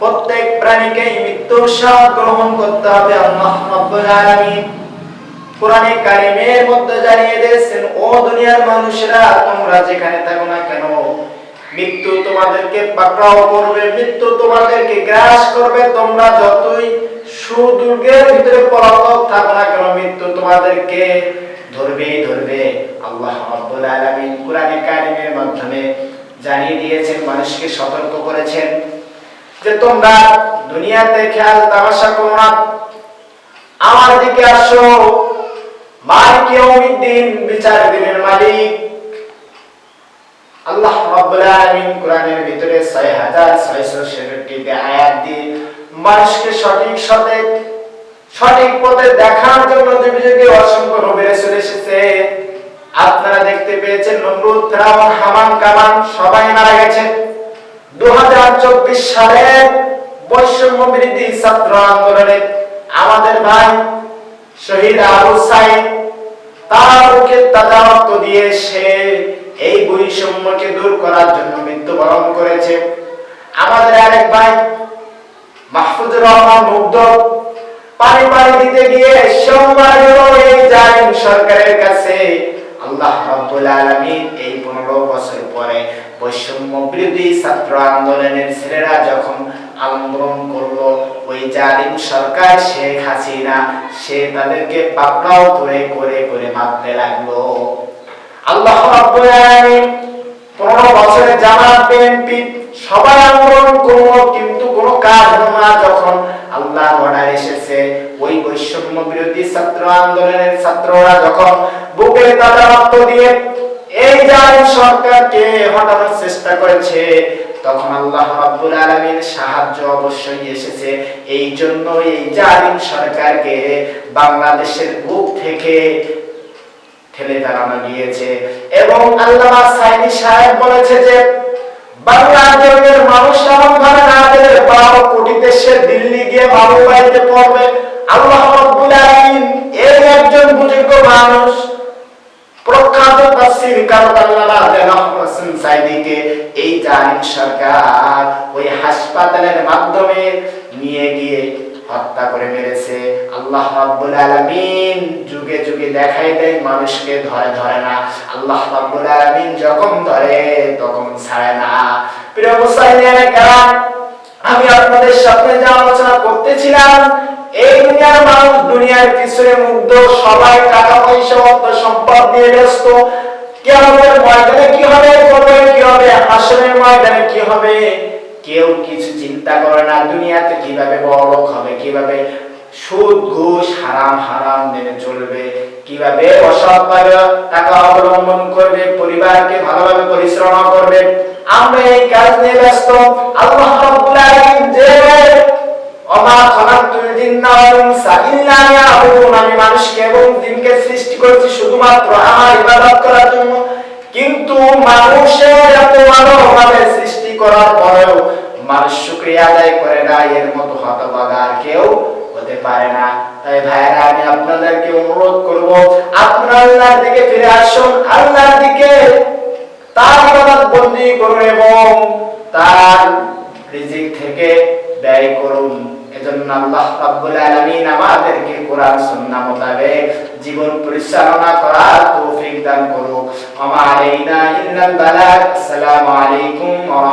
প্রত্যেক প্রাণীকে মৃত্যুর স্বাদ গ্রহণ করতে হবে আল্লাহ রাব্বুল আলামিন। কোরআনে কারিমের মধ্যে জানিয়ে দিয়েছেন, ও দুনিয়ার মানুষেরা, তোমরা যেখানে থাকো না কেন, মৃত্যু তোমাদেরকে পাকড়াও করবে, মৃত্যু তোমাদেরকে গ্রাস করবে, তোমরা যতই সুদুর্গের ভিতরে পলাতক থাকো না কেন, মৃত্যু তোমাদেরকে ধরবেই ধরবে। আল্লাহ রাব্বুল আলামিন কোরআনে কারিমের মাধ্যমে জানিয়ে দিয়েছেন, মানুষকে সতর্ক করেছেন। যে তোমরা দুনিয়াতে খেয়াল তামাশা করো না। আমার দিকে আসো। বিচার দিনের মালিক। আল্লাহ রাব্বুল আলামিন কোরআনের ভিতরে 6667 তে আয়াত দিয়ে, মানুষকে সঠিক সঠিক সঠিক পথে দেখার জন্য অসংখ্য নবী রাসূল এসেছে। আপনারা দেখতে পেয়েছেন, নমরুদ হামান, কামান সবাই মারা গেছে। 2024 সালে বৈষম্য ছাত্র আন্দোলনে আমাদের ভাই শহীদ আবু সাইদ তার রক্ত দিয়ে সে এই বৈষম্যকে দূর করার জন্য মৃত্যুবরণ করেছে। আমাদের আরেক ভাই মাহফুজুর রহমান মুগ্ধ দিতে গিয়ে এই সরকারের আল্লাহ রাব্বুল আলামিন এই 15 বছর পরে বৈষম্য বিরোধী ছাত্র আন্দোলনের ছেলেরা যখন আন্দোলন করল, ওই জালিম সরকার শেখ হাসিনা, সে তাদেরকে পাকড়াও করে করে করে মারতে লাগল। আল্লাহ রাব্বুল আলামিন 15 বছরে জামাত বিএনপি সবাই আন্দোলন করল, কিন্তু কোনো কাজ হলো না, যখন আল্লাহ অর্ডার এসেছে ওই বৈষম্য বিরোধী ছাত্র আন্দোলনের ছাত্ররা যখন বুকে তাজা রক্ত দিয়ে এই জালিম সরকারকে হটানোর চেষ্টা করেছে, তখন আল্লাহ রাব্বুল আলামিন সাহায্য অবশ্যই এসেছে। এই জন্য এই জালিম সরকারকে বাংলাদেশের বুক থেকে ঠেলে দাঁড়ানো গিয়েছে। এবং আল্লামা সাইদি সাহেব বলেছে যে বাংলাদেশের মানুষ এমন মানুষ প্রখ্যাত তাফসীর কারক আল্লামা দেলাহ হোসেন সাইদিকে এই জালিম সরকার ওই হাসপাতালের মাধ্যমে নিয়ে গিয়ে হত্যা করে মেরেছে। আল্লাহ রাব্বুল আলামিন যুগে যুগে দেখাই দেয়, মানুষকে ধরে ধরে না। আল্লাহ রাব্বুল আলামিন যখন ধরে, তখন ছাড়ে না। প্রিয় মুসলিমের কারণ আমি আপনাদের সামনে যা আলোচনা করতেছিলাম এই দুনিয়ার মানুষ দুনিয়ার পিছনে মুগ্ধ, সবাই টাকা পয়সা, অর্থ সম্পদ ব্যস্ত। ময়দানে কি হবে কবরে কি হবে ময়দানে কি হবে, কেউ কিছু চিন্তা করে না, দুনিয়াতে কীভাবে হবে, কীভাবে সুদ, ঘুষ, হারাম হারাম মেনে চলবে, কীভাবে অসৎভাবে টাকা অবলম্বন করবে, পরিবারকে ভালোভাবে পরিচালনা করবে। আমরা এই কাজ নিয়ে ব্যস্ত। আল্লাহ আমি মানুষকে এবং জিনকে সৃষ্টি করেছি শুধুমাত্র আমার ইবাদত করার জন্য। কিন্তু মানুষের এত ভালোভাবে সৃষ্টি করার পরেও মানুষ শুকরিয়া আদায় করে না, এর মতো হতভাগা কেউ হতে পারে না। তাই ভাইরা আমি আপনাদেরকে অনুরোধ করব আপনারা আল্লাহর দিকে ফিরে আসুন, আল্লাহর দিকে তার ইবাদত বন্দী করুন এবং তার রিজিক থেকে ব্যয় করুন। এজন্য আল্লাহ রাব্বুল আলামিন আমাদেরকে কোরআন, সুন্নাহ মোতাবেক জীবন পরিচালনা করার তৌফিক দান করুক। আমা আলাইনা ইল্লাল বালাগ আসসালামু আলাইকুম ওয়া